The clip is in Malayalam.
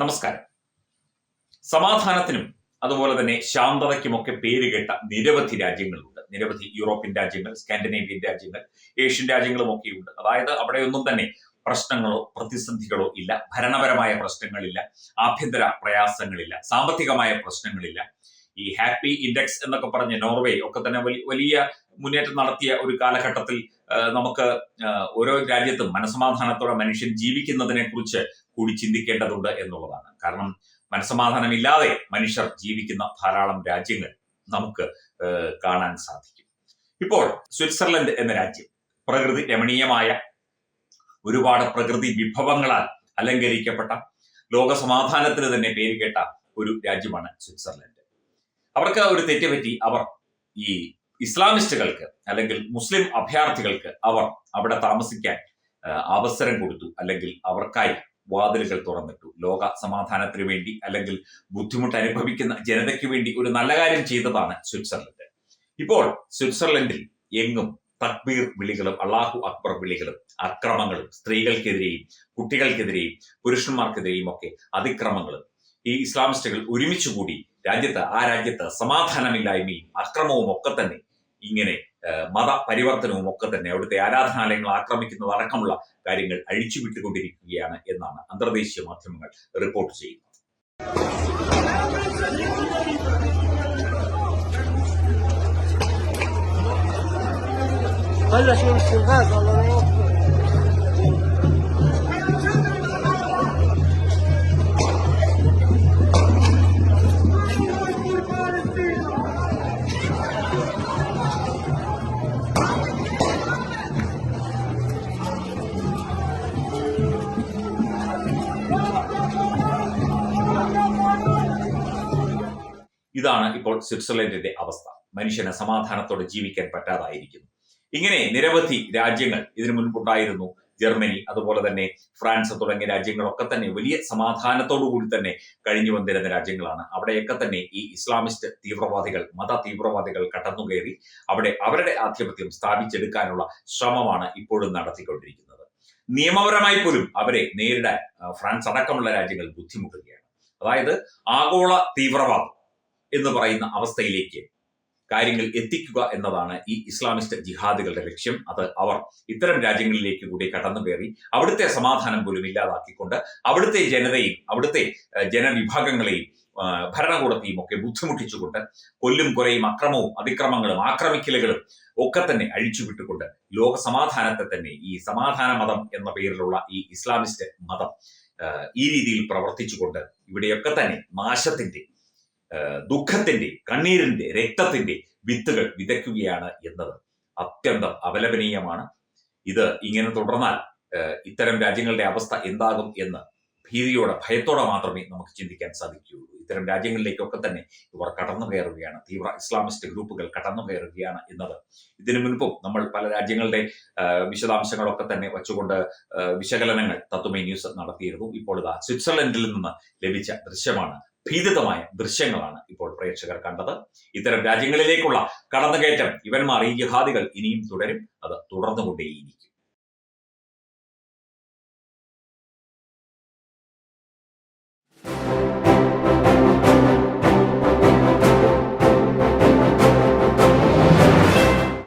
നമസ്കാരം. സമാധാനത്തിനും അതുപോലെ തന്നെ ശാന്തതയ്ക്കുമൊക്കെ പേരുകേട്ട നിരവധി രാജ്യങ്ങളുണ്ട്. നിരവധി യൂറോപ്യൻ രാജ്യങ്ങൾ സ്കാൻഡിനേവിയൻ രാജ്യങ്ങൾ ഏഷ്യൻ രാജ്യങ്ങളും ഒക്കെയുണ്ട് അതായത് അവിടെയൊന്നും തന്നെ പ്രശ്നങ്ങളോ പ്രതിസന്ധികളോ ഇല്ല. ഭരണപരമായ പ്രശ്നങ്ങളില്ല. ആഭ്യന്തര പ്രയാസങ്ങളില്ല. സാമ്പത്തികമായ പ്രശ്നങ്ങളില്ല. ഈ ഹാപ്പി ഇൻഡെക്സ് എന്നൊക്കെ പറഞ്ഞ നോർവേ ഒക്കെ തന്നെ വലിയ മുന്നേറ്റം നടത്തിയ ഒരു കാലഘട്ടത്തിൽ നമുക്ക് ഓരോ രാജ്യത്തും മനസമാധാനത്തോടെ മനുഷ്യൻ ജീവിക്കുന്നതിനെ കുറിച്ച് കൂടി ചിന്തിക്കേണ്ടതുണ്ട് എന്നുള്ളതാണ്. കാരണം മനസമാധാനമില്ലാതെ മനുഷ്യർ ജീവിക്കുന്ന ധാരാളം രാജ്യങ്ങൾ നമുക്ക് കാണാൻ സാധിക്കും. ഇപ്പോൾ സ്വിറ്റ്സർലൻഡ് എന്ന രാജ്യം പ്രകൃതി രമണീയമായ ഒരുപാട് പ്രകൃതി വിഭവങ്ങളാൽ അലങ്കരിക്കപ്പെട്ട ലോക സമാധാനത്തിന് തന്നെ പേര് കേട്ട ഒരു രാജ്യമാണ് സ്വിറ്റ്സർലൻഡ്. അവർക്ക് ഒരു തെറ്റുപറ്റി അവർ ഈ ഇസ്ലാമിസ്റ്റുകൾക്ക് അല്ലെങ്കിൽ മുസ്ലിം അഭയാർത്ഥികൾക്ക് അവർ അവിടെ താമസിക്കാൻ അവസരം കൊടുത്തു. അല്ലെങ്കിൽ അവർക്കായി വാതിലുകൾ തുറന്നിട്ടു. ലോക സമാധാനത്തിന് വേണ്ടി അല്ലെങ്കിൽ ബുദ്ധിമുട്ട് അനുഭവിക്കുന്ന ജനതയ്ക്ക് വേണ്ടി ഒരു നല്ല കാര്യം ചെയ്തതാണ് സ്വിറ്റ്സർലൻഡ്. ഇപ്പോൾ സ്വിറ്റ്സർലൻഡിൽ എങ്ങും തക്ബീർ വിളികളും അള്ളാഹു അക്ബർ വിളികളും അക്രമങ്ങളും സ്ത്രീകൾക്കെതിരെയും കുട്ടികൾക്കെതിരെയും പുരുഷന്മാർക്കെതിരെയും ഒക്കെ അതിക്രമങ്ങളും ഈ ഇസ്ലാമിസ്റ്റുകൾ ഒരുമിച്ച് കൂടി രാജ്യത്ത് ആ രാജ്യത്ത് സമാധാനമില്ലായ്മയും അക്രമവും ഒക്കെ തന്നെ ഇങ്ങനെ ഏഹ്, മത പരിവർത്തനവും ഒക്കെ തന്നെ അവിടുത്തെ ആരാധനാലയങ്ങൾ ആക്രമിക്കുന്നത് അടക്കമുള്ള കാര്യങ്ങൾ അഴിച്ചുവിട്ടുകൊണ്ടിരിക്കുകയാണ് എന്നാണ് അന്തർദേശീയ മാധ്യമങ്ങൾ റിപ്പോർട്ട് ചെയ്യുന്നത് خلى شيء الغاز والله ഇതാണ് ഇപ്പോൾ സ്വിറ്റ്സർലൻഡിന്റെ അവസ്ഥ. മനുഷ്യന് സമാധാനത്തോടെ ജീവിക്കാൻ പറ്റാതായിരിക്കുന്നു. ഇങ്ങനെ നിരവധി രാജ്യങ്ങൾ ഇതിനു മുൻപുണ്ടായിരുന്നു. ജർമ്മനി അതുപോലെ തന്നെ ഫ്രാൻസ് തുടങ്ങിയ രാജ്യങ്ങളൊക്കെ തന്നെ വലിയ സമാധാനത്തോടു കൂടി തന്നെ കഴിഞ്ഞു വന്നിരുന്ന രാജ്യങ്ങളാണ്. അവിടെയൊക്കെ തന്നെ ഈ ഇസ്ലാമിസ്റ്റ് തീവ്രവാദികൾ മത തീവ്രവാദികൾ കടന്നുകയറി അവിടെ അവരുടെ ആധിപത്യം സ്ഥാപിച്ചെടുക്കാനുള്ള ശ്രമമാണ് ഇപ്പോഴും നടത്തിക്കൊണ്ടിരിക്കുന്നത്. നിയമപരമായി പോലും അവരെ നേരിടാൻ ഫ്രാൻസ് അടക്കമുള്ള രാജ്യങ്ങൾ ബുദ്ധിമുട്ടുകയാണ്. അതായത് ആഗോള തീവ്രവാദം എന്ന് പറയുന്ന അവസ്ഥയിലേക്ക് കാര്യങ്ങൾ എത്തിക്കുക എന്നതാണ് ഈ ഇസ്ലാമിസ്റ്റ് ജിഹാദികളുടെ ലക്ഷ്യം. അത് അവർ ഇത്തരം രാജ്യങ്ങളിലേക്ക് കൂടി കടന്നു കയറി അവിടുത്തെ സമാധാനം പോലും ഇല്ലാതാക്കിക്കൊണ്ട് അവിടുത്തെ ജനതയും അവിടുത്തെ ജനവിഭാഗങ്ങളെയും ഭരണകൂടത്തെയും ഒക്കെ ബുദ്ധിമുട്ടിച്ചുകൊണ്ട് കൊല്ലും കുറയും അക്രമവും അതിക്രമങ്ങളും ആക്രമിക്കലുകളും ഒക്കെ തന്നെ അഴിച്ചുവിട്ടുകൊണ്ട് ലോക സമാധാനത്തെ തന്നെ ഈ സമാധാന മതം എന്ന പേരിലുള്ള ഈ ഇസ്ലാമിസ്റ്റ് മതം ഈ രീതിയിൽ പ്രവർത്തിച്ചുകൊണ്ട് ഇവിടെയൊക്കെ തന്നെ നാശത്തിന്റെ ദുഃഖത്തിന്റെ കണ്ണീരിന്റെ രക്തത്തിന്റെ വിത്തുകൾ വിതയ്ക്കുകയാണ് എന്നത് അത്യന്തം അപലപനീയമാണ്. ഇത് ഇങ്ങനെ തുടർന്നാൽ ഇത്തരം രാജ്യങ്ങളുടെ അവസ്ഥ എന്താകും എന്ന് ഭീതിയോടെ ഭയത്തോടെ മാത്രമേ നമുക്ക് ചിന്തിക്കാൻ സാധിക്കുകയുള്ളൂ. ഇത്തരം രാജ്യങ്ങളിലേക്കൊക്കെ തന്നെ ഇവർ കടന്നു കയറുകയാണ്. തീവ്ര ഇസ്ലാമിസ്റ്റ് ഗ്രൂപ്പുകൾ കടന്നു കയറുകയാണ് എന്നത്. ഇതിനു മുൻപും നമ്മൾ പല രാജ്യങ്ങളുടെ വിശദാംശങ്ങളൊക്കെ തന്നെ വച്ചുകൊണ്ട് വിശകലനങ്ങൾ തത്വമേ ന്യൂസ് നടത്തിയിരുന്നു. ഇപ്പോൾ ഇതാ സ്വിറ്റ്സർലൻഡിൽ നിന്ന് ലഭിച്ച ദൃശ്യമാണ് ഭീതിതമായ ദൃശ്യങ്ങളാണ് ഇപ്പോൾ പ്രേക്ഷകർ കണ്ടത്. ഇത്തരം രാജ്യങ്ങളിലേക്കുള്ള കടന്നുകയറ്റം ഇവന്മാർ ഈ ജിഹാദികൾ ഇനിയും തുടരും. അത് തുടർന്നുകൊണ്ടേയിരിക്കും.